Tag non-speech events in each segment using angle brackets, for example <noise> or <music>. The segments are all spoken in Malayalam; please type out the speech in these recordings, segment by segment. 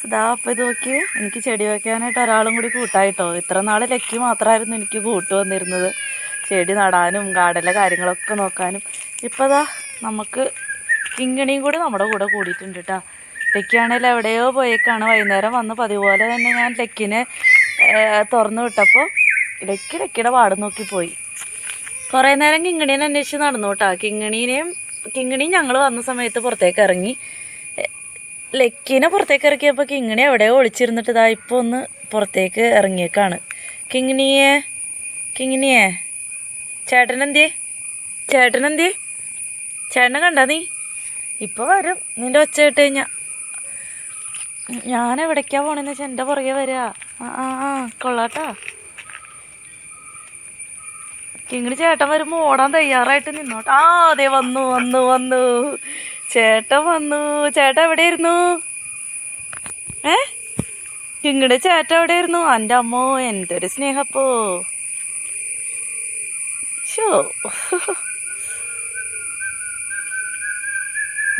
ഗൈസ് ഇതാ അപ്പം ഇത് നോക്കി എനിക്ക് ചെടി വെക്കാനായിട്ട് ഒരാളും കൂടി കൂട്ടായിട്ടോ. ഇത്ര നാൾ ലക്കി മാത്രമായിരുന്നു എനിക്ക് കൂട്ട് വന്നിരുന്നത്. ചെടി നടാനും ഗാർഡനിലെ കാര്യങ്ങളൊക്കെ നോക്കാനും. ഇപ്പം ദാ നമുക്ക് കിങ്ങണിയും കൂടി നമ്മുടെ കൂടെ കൂടിയിട്ടുണ്ട് കേട്ടോ ലക്കിയാണെങ്കിൽ എവിടെയോ പോയേക്കാണ്. വൈകുന്നേരം വന്ന് പതിവ് പോലെ തന്നെ ഞാൻ ലക്കിനെ തുറന്നു വിട്ടപ്പോൾ ലക്കി ലക്കിയുടെ പാട് നോക്കി പോയി. കുറേ നേരം കിങ്ങിണീനെ അന്വേഷിച്ച് നടന്നു കേട്ടോ കിങ്ങിണീനെയും കിങ്ങിണിയും ഞങ്ങൾ വന്ന സമയത്ത് പുറത്തേക്ക് ഇറങ്ങി. ലക്കീനെ പുറത്തേക്ക് ഇറക്കിയപ്പോൾ കിങ്ങിണി എവിടെയോ ഒളിച്ചിരുന്നിട്ട് ഇതാ ഇപ്പോൾ ഒന്ന് പുറത്തേക്ക് ഇറങ്ങിയേക്കാണ്. കിങ്ങിണിയെ കിങ്ങിണിയെ. ചേട്ടൻ എന്തിയേ ചേട്ടനെ കണ്ട നീ? ഇപ്പോൾ വരും. നിന്റെ ഒച്ച കേട്ട് കഴിഞ്ഞാൽ ഞാൻ എവിടേക്കാണ് പോണെന്ന് വെച്ചാൽ എന്റെ പുറകെ വരിക ആ ആ ആ കൊള്ളാട്ടാ. കിങ്ങിണി ചേട്ടൻ വരുമ്പോൾ ഓടാൻ തയ്യാറായിട്ട് നിന്നോട്ടെ. ആ അതെ വന്നു വന്നു വന്നു. ചേട്ടൻ വന്നു. ചേട്ടൻ എവിടെയായിരുന്നു? ഏ? ഇങ്ങടെ ചേട്ടൻ എവിടെയായിരുന്നു? എന്റെ അമ്മോ ഒരു സ്നേഹപ്പോ. ഷോ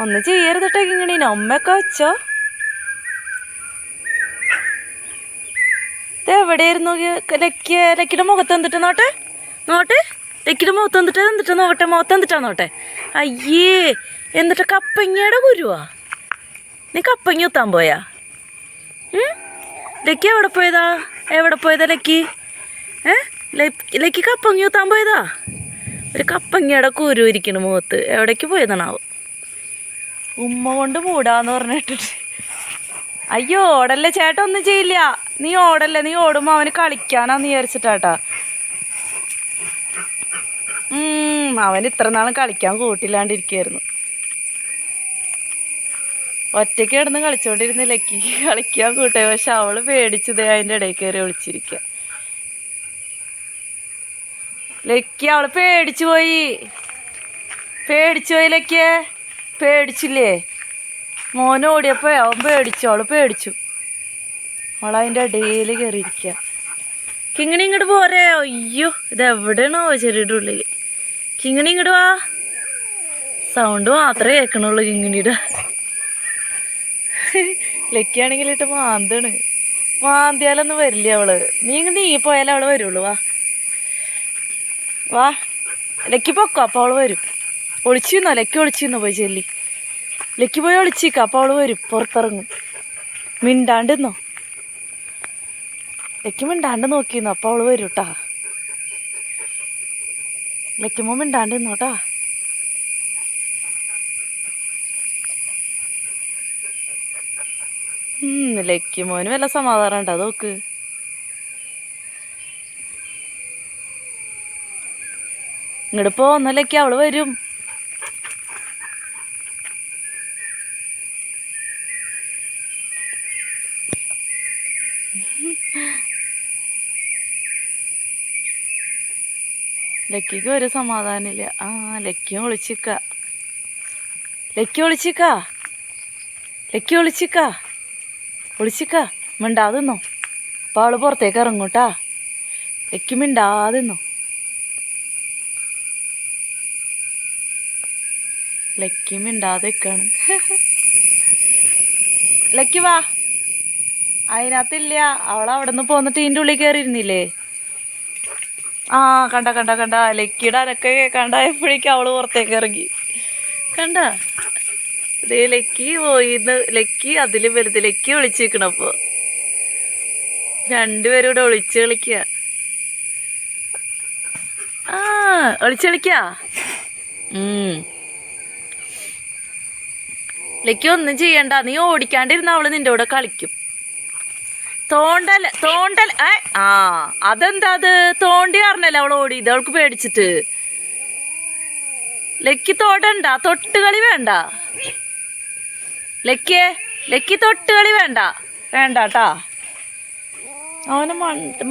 ഒന്ന് കേട്ടോ ഇങ്ങനെ അമ്മയൊക്കെ വെച്ചോ. എവിടെയായിരുന്നു? ലക്കിയ ലക്കിയുടെ മുഖത്ത് വന്നിട്ട് നോട്ടെ. നോട്ടെ. ലക്കിയുടെ മുഖത്ത് വന്നിട്ട് വന്നിട്ട് നോക്കട്ടെ. മുഖത്ത് വന്നിട്ടാ നോട്ടെ. അയ്യേ. എന്നിട്ട് കപ്പങ്ങയുടെ കുരുവാ? നീ കപ്പങ്ങ ഉത്താൻ പോയാ? ലക്കി എവിടെ പോയതാ? എവിടെ പോയതാ ലക്കി? ഏ? ലക്കി- കപ്പങ്ങി കുത്താൻ പോയതാ? ഒരു കപ്പങ്ങയുടെ കുരു ഇരിക്കണ മുഖത്ത്. എവിടേക്ക് പോയതാണാവോ ഉമ്മ കൊണ്ട് മൂടാന്ന് പറഞ്ഞിട്ടിട്ട്. അയ്യോ ഓടല്ലേ ചേട്ടൻ ഒന്നും ചെയ്യില്ല. നീ ഓടല്ലേ? നീ ഓടുമ്പോ അവന് കളിക്കാനാന്ന് വിചാരിച്ചിട്ടാട്ടാ. അവൻ ഇത്ര നാളും കളിക്കാൻ കൂട്ടില്ലാണ്ടിരിക്കായിരുന്നു. ഒറ്റയ്ക്ക് കിടന്ന് കളിച്ചോണ്ടിരുന്ന ലക്കി കളിക്കാൻ കൂട്ടെ പക്ഷെ അവൾ പേടിച്ചത് അതിന്റെ ഇടയിൽ കയറി ഒളിച്ചിരിക്ക. ലക്കി അവൾ പേടിച്ചു പോയി. പേടിച്ചു പോയി ലക്കിയെ പേടിച്ചില്ലേ? മോൻ ഓടിയപ്പോൾ അവൻ പേടിച്ചു. അവൾ പേടിച്ചു. അവളതിന്റെ ഇടയിൽ കയറിയിരിക്കുക കിങ്ങിണി ഇങ്ങോട്ട് പോരേ. അയ്യോ ഇത് എവിടെയാണോ ചെറിയുടെ ഉള്ളിൽ കിങ്ങിണി ഇങ്ങോട്ട് വാ. സൗണ്ട് മാത്രമേ കേൾക്കണുള്ളൂ കിങ്ങിണിയുടെ. ലക്കിയാണെങ്കിൽ ഇട്ട് മാന്താണ്. മാന്തിയാലൊന്നും വരില്ല അവൾ. നീ നീ പോയാലേ അവൾ വരുള്ളൂ വാ. വാ. ലക്കി പൊക്കോ അപ്പോൾ അവൾ വരും. ഒളിച്ചിന്നോ ലക്കി ഒളിച്ചിന്നോ പോയി ചെല്ലി. ലക്കി പോയി ഒളിച്ചിക്ക അപ്പോൾ അവൾ വരും പുറത്തിറങ്ങും. മിണ്ടാണ്ടെന്നോ ലക്കി മിണ്ടാണ്ട് നോക്കിയിരുന്നു? അപ്പോൾ അവൾ വരൂട്ടാ. ലക്കിമോ ലക്കിമ്മ മിണ്ടാണ്ട് ഉം, ലക്കിമോന് വല്ല സമാധാനം ഉണ്ടോ? നോക്ക് ഇങ്ങോട്ട് പോന്നല്ലേക്ക് അവൾ വരും. ലക്കിക്ക് ഒരു സമാധാനമില്ല. ആ ലക്കി ഒളിച്ചിക്ക. ലക്കി ഒളിച്ചിക്ക. ലക്കി ഒളിച്ചിക്ക. ഒളിച്ചിക്ക. മിണ്ടാതെന്നോ. അപ്പോൾ അവൾ പുറത്തേക്ക് ഇറങ്ങൂട്ടാ. എക്ക് മിണ്ടാതെന്നോ. ലക്കി മിണ്ടാതെ നിൽക്കാണ് ലക്കി വാ. അതിനകത്തില്ല. അവൾ നിന്ന് പോന്നിട്ട് ഇതിന്റെ ഉള്ളിൽ കയറിയിരുന്നില്ലേ ആ കണ്ട കണ്ട കണ്ട. ലക്കിയുടെ അനക്കെ കേൾക്കാണ്ടായപ്പോഴേക്കും അവൾ പുറത്തേക്ക് ഇറങ്ങി. കണ്ട? ദേ ലക്കി പോയിന്ന് ലക്കി അതിലും വലുത് ലക്കി ഒളിച്ചിരിക്കണപ്പോ രണ്ടുപേരും ഇവിടെ ഒളിച്ച് കളിക്കുക ആ ഒളിച്ച് കളിക്ക. ലക്കി ഒന്നും ചെയ്യണ്ട നീ ഓടിക്കാണ്ടിരുന്ന അവൾ നിന്റെ കൂടെ കളിക്കും. തോണ്ടൽ തോണ്ടൽ ഏ ആ അതെന്താ അത്? തോണ്ടി അവൾ അവൾ ഓടിയത്? അവൾക്ക് പേടിച്ചിട്ട്. ലക്കി തോടണ്ട തൊട്ടുകളി വേണ്ട. ലക്കിയെ ലക്കി തൊട്ടുകളി വേണ്ട വേണ്ട. കേട്ടാ അവനെ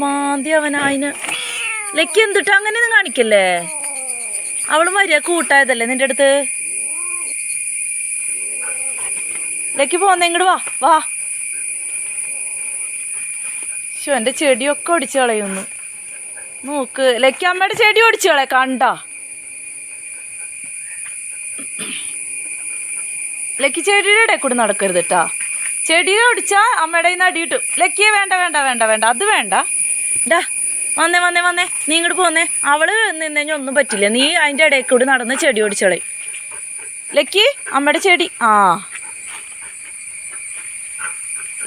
മാന്തി അവൻ അതിന് ലക്കി എന്തിട്ട് അങ്ങനെയൊന്നും കാണിക്കല്ലേ? അവൾ വരിക കൂട്ടായതല്ലേ നിന്റെ അടുത്ത്? ലക്കി പോന്നെ ഇങ്ങോട്ട് വാ വാ. ശോ ചെടിയൊക്കെ ഒടിച്ചു കളയുന്നു. നോക്ക് ലക്കി അമ്മയുടെ ചെടി ഒടിച്ചു കളയ കണ്ട? ലക്കി ചെടിയുടെ കൂടെ നടക്കരുത് കേട്ടാ ചെടി ഒടിച്ചാ അമ്മയുടെ നിന്ന് അടി കിട്ടും ലക്കിയെ വേണ്ട വേണ്ട വേണ്ട വേണ്ട. അത് വേണ്ട. ഡാ വന്നേ വന്നേ വന്നേ. നീ ഇങ്ങോട്ട് പോന്നേ. അവൾ നിന്നേഞ്ഞ ഒന്നും പറ്റില്ല. നീ അതിന്റെ ഇടയിൽ കൂടി നടന്ന് ചെടി ഓടിച്ചോളേ. ലക്കി അമ്മയുടെ ചെടി. ആ.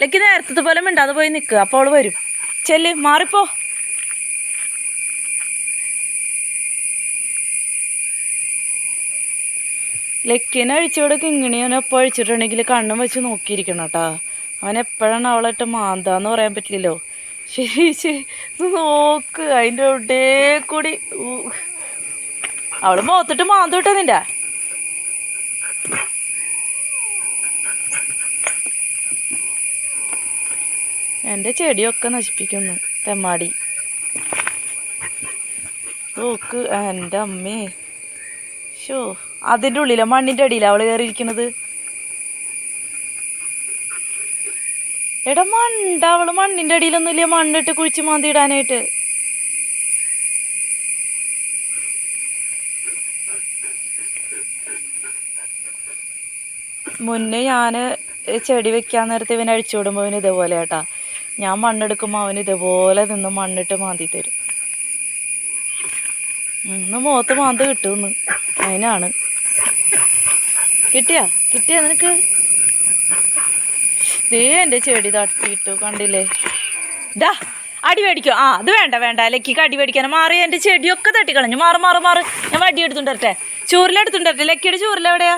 ലക്കി നേരത്തെ പോലെ മിണ്ടാതെ പോയി നിൽക്കുക അപ്പോൾ അവൾ വരും. ചെല്ല് മാറിപ്പോ. ലക്കിനെ അഴിച്ചോടെ ഇങ്ങനെയാണ് എപ്പോൾ അഴിച്ചിട്ടുണ്ടെങ്കിൽ കണ്ണും വെച്ച് നോക്കിയിരിക്കണം കേട്ടാ അവൻ എപ്പോഴാണ് അവളായിട്ട് മാന്താന്ന് പറയാൻ പറ്റില്ലല്ലോ. ശരി ശരി. നോക്ക്. അതിന്റെ ഇവിടെ കൂടി. അവൾ മുഖത്തിട്ട് മാന്തോട്ടെ നിന്റെ. എന്റെ ചെടിയൊക്കെ നശിപ്പിക്കുന്നു. തെമ്മാടി. നോക്ക്. എന്റെ അമ്മേ. ഷോ അതിന്റെ ഉള്ളിലെ മണ്ണിന്റെ അടിയിലാണ് അവൾ കയറിയിരിക്കണത് എടാ മണ്ട അവൾ മണ്ണിന്റെ അടിയിലൊന്നുമില്ല മണ്ണിട്ട് കുഴിച്ച് മാന്തി ഇടാനായിട്ട് മുന്നേ ഞാൻ ചെടി വെക്കാൻ നേരത്തെ ഇവനെ അഴിച്ചു വിടുമ്പോൾ അവന് ഇതേപോലെ കേട്ടാ ഞാൻ മണ്ണെടുക്കുമ്പോൾ അവന് ഇതേപോലെ നിന്ന് മണ്ണിട്ട് മാന്തി തരും. ഇന്ന് മുഖത്ത് മാന്ത് കിട്ടുമെന്ന്. അതിനാണ്. കിട്ടിയാ? കിട്ടിയാ നിനക്ക്? ദേ എന്റെ ചെടി തട്ടിയിട്ടു കണ്ടില്ലേ? ഡാ അടി മേടിക്കോ. ആ അത് വേണ്ട വേണ്ട. ലക്കിക്ക് അടി മേടിക്കാൻ മാറി എന്റെ ചെടിയൊക്കെ തട്ടിക്കളഞ്ഞു. മാറി മാറി മാറി. ഞാൻ വടി എടുത്തുണ്ടരട്ടെ. ചൂരിലെടുത്തുണ്ടരട്ടെ ലക്കിയുടെ ചൂരിലെവിടെയാ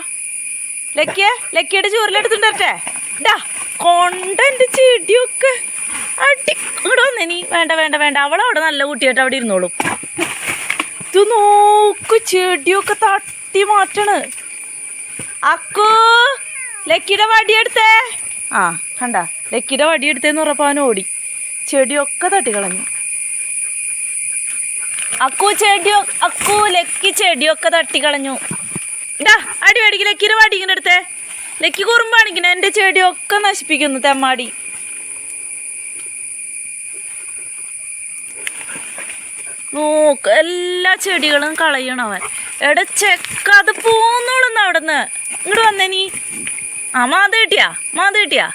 ലക്കിയെ ലക്കിയുടെ ചൂരിലെടുത്തുണ്ടരട്ടെ ഡാ കൊണ്ട എന്റെ ചെടിയൊക്കെ. അടി ഇവിടെ വന്നേ നീ. വേണ്ട വേണ്ട വേണ്ട. അവിടെ നല്ല കുട്ടിയായിട്ട് അവിടെ ഇരുന്നോളൂ. ഇത് നോക്ക് ചെടിയൊക്കെ തട്ടി മാറ്റണ്. അക്കു ലക്കിയുടെ വടിയെടുത്തേ. ആ കണ്ട. ലക്കിയുടെ വടിയെടുത്തേന്ന് പറഞ്ഞപ്പോൾ അവൻ ഓടി. ചെടിയൊക്കെ തട്ടിക്കളഞ്ഞു. അക്കു ചെടിയോ അക്കു ലക്കി ചെടിയൊക്കെ തട്ടിക്കളഞ്ഞു. ഇടാ അടി മേടിക്കും. ലക്കിയുടെ വടി ഇങ്ങനെ എടുത്തേ. ലക്കി കുറുമ്പാണിങ്ങനെ എന്റെ ചെടിയൊക്കെ നശിപ്പിക്കുന്നു തെമ്മാടി. നോക്ക് എല്ലാ ചെടികളും കളയണവൻ എടാ ചെക്ക അത് പോന്നോളുന്ന അവിടുന്ന്. ഇങ്ങോട്ട് വന്നേ നീ. ആ മാത് കിട്ടിയാ? മാത് കിട്ടിയാ?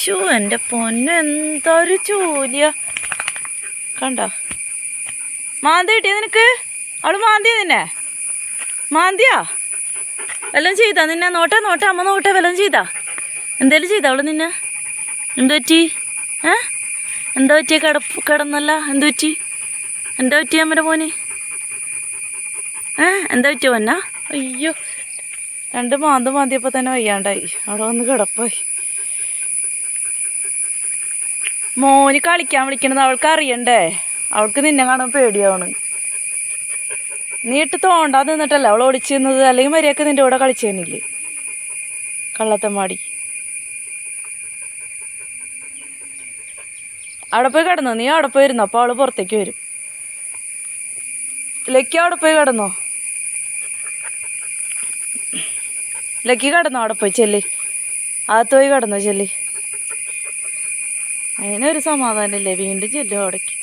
ഷൂ എന്റെ പൊന്നു എന്തൊരു ജോലിയ. കണ്ട? മാന്തി കിട്ടിയ നിനക്ക്? അവൾ മാന്തിയ നിന്നെ? മാന്തിയാ? വല്ലതും ചെയ്താ നിന്നെ? നോട്ടെ നോട്ടെ അമ്മ നോട്ടെ വല്ലതും ചെയ്താ? എന്തേലും ചെയ്താ അവൾ നിന്നെ? എന്തു പറ്റി? ഏ? എന്താ പറ്റിയ? കിടപ്പ് കിടന്നല്ല? എന്തു പറ്റി? എന്താ പറ്റിയ അമ്മയുടെ പോന് ഏ? എന്താ പറ്റിയ പൊന്നാ? അയ്യോ രണ്ട് മാന്ത് മാന്തിയപ്പോൾ തന്നെ വയ്യാണ്ടായി. അവിടെ വന്ന് കിടപ്പായി. മോന് കളിക്കാൻ വിളിക്കണത് അവൾക്ക് അറിയണ്ടേ? അവൾക്ക് നിന്നെ കാണാൻ പേടിയാവണ്. നീ ഇട്ട് തോണ്ടാതെ നിന്നിട്ടല്ല അവൾ ഓടിച്ചു നിന്നത്? അല്ലെങ്കിൽ മര്യാദയ്ക്ക് നിന്റെ കൂടെ കളിച്ചു തന്നില്ലേ കള്ളത്തമ്മാടി. അവിടെ പോയി കിടന്നോ? നീ അവിടെ പോയിരുന്നോ അപ്പൊ അപ്പോൾ അവൾ പുറത്തേക്ക് വരും. ലക്കി അവിടെ പോയി കിടന്നോ? ലക്കി കടന്നു അവിടെ പോയി ചെല്ലി. അകത്ത് പോയി കിടന്നോ ചെല്ലി. അതിനൊരു സമാധാനമില്ലേ? വീണ്ടും ചെല്ലും അവിടേക്ക്.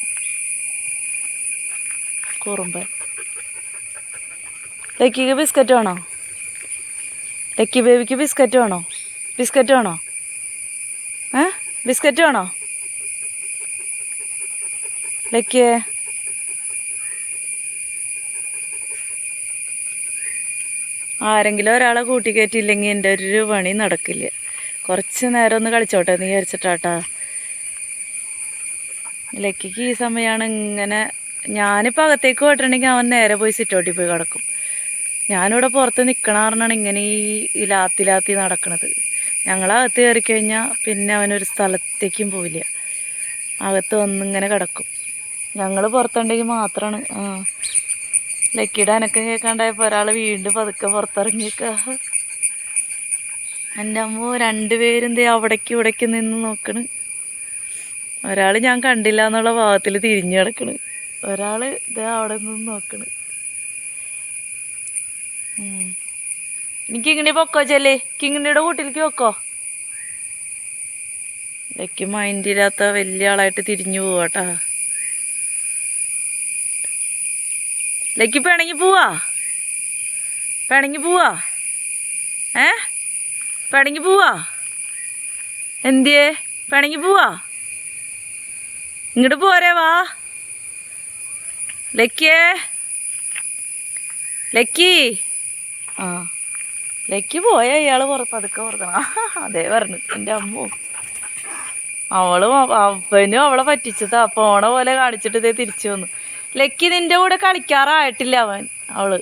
കുറുമ്പൻ ലക്കിക്ക് ബിസ്ക്കറ്റ് വേണോ? ലക്കി ബേബിക്ക് ബിസ്ക്കറ്റ് വേണോ? ബിസ്ക്കറ്റ് വേണോ? ഏ? ബിസ്ക്കറ്റ് വേണോ? ലക്കിയേ? ആരെങ്കിലും ഒരാളെ കൂട്ടിക്കയറ്റിയില്ലെങ്കിൽ എന്റെ ഒരു പണി നടക്കില്ല. കുറച്ച് നേരം ഒന്ന് കളിച്ചോട്ടെ എന്ന് വിചാരിച്ചിട്ടാട്ടാ. ലക്കിക്ക് ഈ സമയമാണ് ഇങ്ങനെ ഞാനിപ്പോൾ അകത്തേക്ക് പോയിട്ടുണ്ടെങ്കിൽ അവൻ നേരെ പോയി സിറ്റോട്ടി പോയി കിടക്കും. ഞാനിവിടെ പുറത്ത് നിൽക്കണ ഇങ്ങനെ ഈ ഈ ലാത്തി ലാത്തി നടക്കണത്. ഞങ്ങളകത്ത് കയറി കഴിഞ്ഞാൽ പിന്നെ അവനൊരു സ്ഥലത്തേക്കും പോവില്ല. അകത്ത് വന്നിങ്ങനെ കിടക്കും. ഞങ്ങൾ പുറത്തുണ്ടെങ്കിൽ മാത്രമാണ് ആ. ലക്കിയുടെ അനക്കം കേൾക്കാണ്ടായപ്പോൾ ഒരാൾ വീണ്ടും പതുക്കെ പുറത്തിറങ്ങിയേക്ക. എന്റെ അമ്മ രണ്ടുപേരും ദേ അവിടേക്ക് ഇവിടേക്ക് നിന്ന് നോക്കണ്. ഒരാൾ ഞാൻ കണ്ടില്ല എന്നുള്ള ഭാഗത്തിൽ തിരിഞ്ഞു കിടക്കണ് ഒരാൾ ഇതേ അവിടെ നിന്ന് നോക്കണ്. ഇങ്ങനെ പൊക്കോ ചെല്ലേ. കിങ്ങിണിയുടെ കൂട്ടിലേക്ക് പൊക്കോ. ലക്കി മൈൻഡില്ലാത്ത വലിയ ആളായിട്ട് തിരിഞ്ഞു പോവാട്ടാ ലക്കി പിണങ്ങി പോവാ? പിണങ്ങി പോവാ? ഏ? പിണങ്ങി പോവാ? എന്തിയേ? പിണങ്ങി പോവാ? ഇങ്ങോട്ട് പോരേ വാ. ലക്കിയേ? ലക്കി? ആ ലക്കി പോയ ഇയാൾ പുറത്ത് പതുക്കെ പുറത്തണ. <laughs> അതേ പറഞ്ഞു എന്റെ അമ്മു. അവളും അപ്പനും അവളെ പറ്റിച്ചതാ പോണ പോലെ കാണിച്ചിട്ട് ഇതേ തിരിച്ചു വന്നു. ലക്കി നിന്റെ കൂടെ കളിക്കാറായിട്ടില്ല അവൻ അവൾ.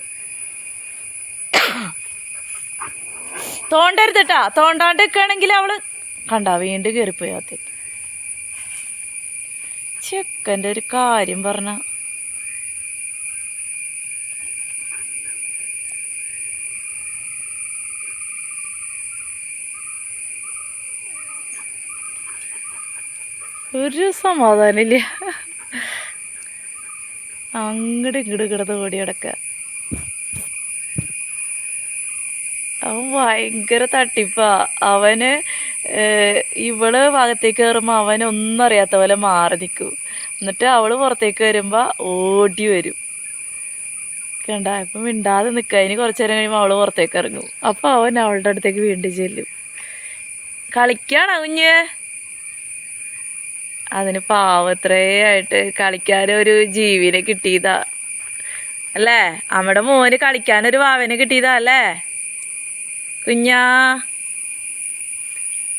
തോണ്ടരുതട്ടാ തോണ്ടാണ്ട് നിൽക്കുകയാണെങ്കിൽ അവൾ കണ്ട വീണ്ടും കയറിപ്പോയി ചെക്കന്റെ ഒരു കാര്യം പറഞ്ഞ. ഒരു സമാധാനമില്ല. അങ്ങോട്ട് ഇങ്ങോട്ട് കിടന്ന് ഓടി കിടക്കുക അവൻ ഭയങ്കര തട്ടിപ്പാ. അവന് ഇവൾ ഭാഗത്തേക്ക് കയറുമ്പോൾ അവൻ ഒന്നും അറിയാത്ത പോലെ മാറി നിൽക്കും. എന്നിട്ട് അവൾ പുറത്തേക്ക് വരുമ്പോൾ ഓടി വരും. കണ്ട ഇപ്പം മിണ്ടാതെ നിൽക്കുക അതിന് കുറച്ച് നേരം കഴിയുമ്പോൾ അവൾ പുറത്തേക്ക് ഇറങ്ങും. അപ്പോൾ അവൻ അവളുടെ അടുത്തേക്ക് വീണ്ടും ചെല്ലും. കളിക്കാണോ കുഞ്ഞ്? അതിന് പാവത്രയായിട്ട് കളിക്കാനൊരു ജീവിനെ കിട്ടിയതാ. അല്ലേ? നമ്മുടെ മോന് കളിക്കാനൊരു വാവനെ കിട്ടിയതാ അല്ലേ? കുഞ്ഞാ.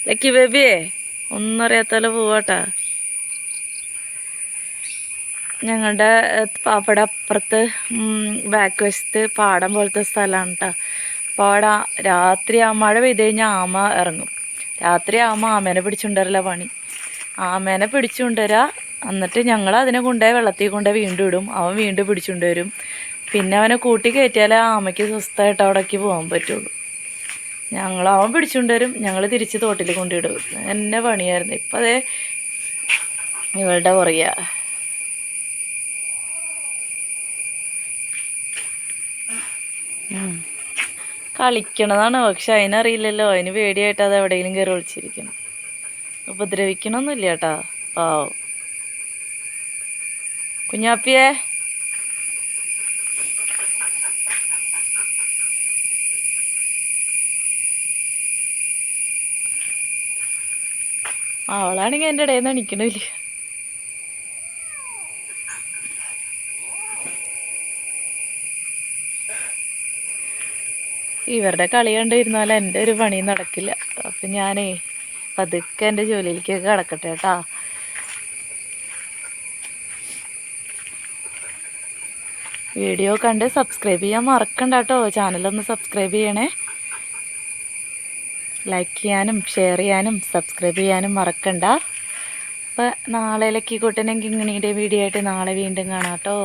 ലക്കി ബേബിയേ ഒന്നും അറിയാത്തല്ലോ പോവാട്ടാ ഞങ്ങളുടെ അവിടെ അപ്പുറത്ത് ബാക്ക് വശത്ത് പാടം പോലത്തെ സ്ഥലമാണ് കേട്ടോ അപ്പോൾ അവിടെ രാത്രി ആ മഴ പെയ്ത് കഴിഞ്ഞാൽ ആമ ഇറങ്ങും. രാത്രി ആമ ആമേനെ പിടിച്ചുകൊണ്ടുവരല പണി. ആമേനെ പിടിച്ചുകൊണ്ടുവരാ. എന്നിട്ട് ഞങ്ങൾ അതിനെ കൊണ്ടുപോയി വെള്ളത്തിൽ കൊണ്ടുപോയി വീണ്ടും ഇടും. അവൻ വീണ്ടും പിടിച്ചുകൊണ്ട് വരും. പിന്നെ അവനെ കൂട്ടി കയറ്റിയാലേ ആമയ്ക്ക് സ്വസ്ഥമായിട്ട് അവിടേക്ക് പോകാൻ പറ്റുള്ളൂ. ഞങ്ങൾ അവൻ പിടിച്ചുകൊണ്ട് വരും. ഞങ്ങൾ തിരിച്ച് തോട്ടിൽ കൊണ്ടിടും എന്നെ പണിയായിരുന്നു. ഇപ്പം അതേ ഇവളുടെ പുറകെ കളിക്കണതാണ്. പക്ഷെ അതിനറിയില്ലല്ലോ. അതിന് പേടിയായിട്ട് അത് എവിടെയെങ്കിലും കയറി ഒളിച്ചിരിക്കണം. ഉപദ്രവിക്കണമൊന്നുമില്ല കേട്ടാ. പാവം. കുഞ്ഞാപ്പിയേ. അവളാണെങ്കിൽ എന്റെ ഇടയിൽ നിന്ന് നിൽക്കണില്ല ഇവരുടെ കളി കണ്ടിരുന്നാൽ എന്റെ ഒരു പണി നടക്കില്ല. അപ്പം ഞാനേ പതുക്കെ എന്റെ ജോലിയിലേക്കൊക്കെ കിടക്കട്ടെ കേട്ടാ. വീഡിയോ കണ്ട് സബ്സ്ക്രൈബ് ചെയ്യാൻ മറക്കണ്ട കേട്ടോ. ചാനലൊന്ന് സബ്സ്ക്രൈബ് ചെയ്യണേ. ലൈക്ക് ചെയ്യാനും ഷെയർ ചെയ്യാനും സബ്സ്ക്രൈബ് ചെയ്യാനും മറക്കണ്ട. അപ്പോൾ നാളെ ലക്കി കൂട്ടനെങ്കിൽ ഇങ്ങനെ വീഡിയോ ആയിട്ട് നാളെ വീണ്ടും കാണാം കേട്ടോ.